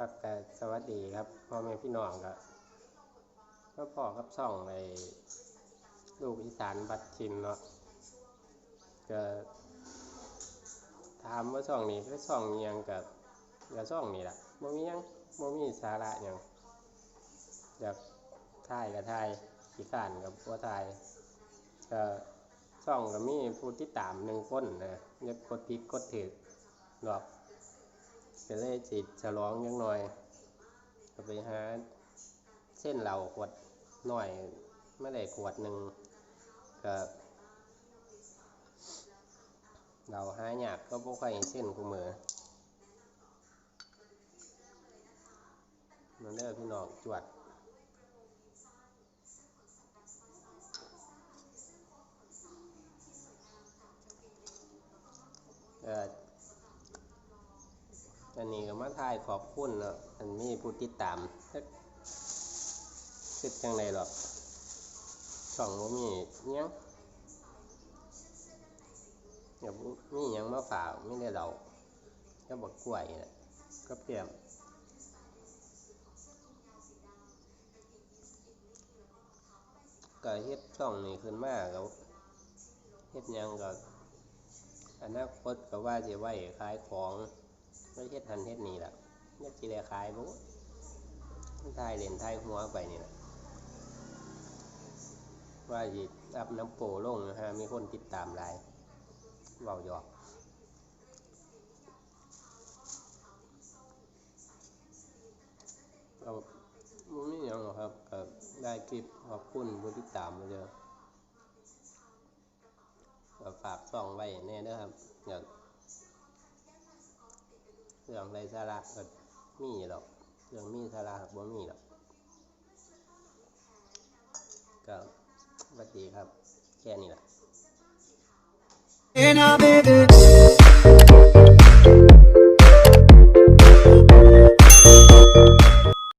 ครับแต่สวัสดีครับพ่อแม่พี่น้องก็ก็พ่อกับช่องในลูกอีสานบัดชิมเนาะก็ถามว่าช่องนี้ก็ช่องยังกับก็ช่องนี้แหละบ่มียังบ่มีสาระยังอยากถ่ายก็ถ่ายขี้ข้านกับบ่ถ่ายก็ช่องก็มีผู้ติดตามหนึ่งคนนะอย่ากดผิดกดถูกดอก ก็เลยสิฉลองจังหน่อยก็ไปหาเส้นเหล่าขวดหน่อยไม่ได้ขวดหนึ่งก็เราหาหยากก็พวกใครเส้นกูมือมันเด้อพี่น้องจวดเออ อันนี้ก็มาทายขอบคุณเนาะอันมีผู้ติดตามคิดจังไดหรอกช่องบ่ามีหยังอย่าบ่มีหยังมาฝากไม่ได้เราก็บักกล้วยนะก็เปรียมก็เฮ็ดช่องนี้ขึ้นมาก็เฮ็ดยังก็อนาคตก็ว่าสิไหวขายของ ไม่เฮ็ดหันเฮ็ดนี่ล่ะยักสิได้ขายบ่ทายเล่นทายหัวไปนี่แหละว่าสิอัพน้ำโปลงนะฮะมีคนติดตามหลายเว้าหยอกเอาบ่มีหยังหรอกครับได้คลิปขอบคุณผู้ติดตามมาเด้อฝากช่องไว้แน่เด้อครับอยาก เรื่องไรสาระก็มีหรอกเรื่องมีสาระครับบ่มีหรอกก็สวัสดีครับ แค่นี้แหละ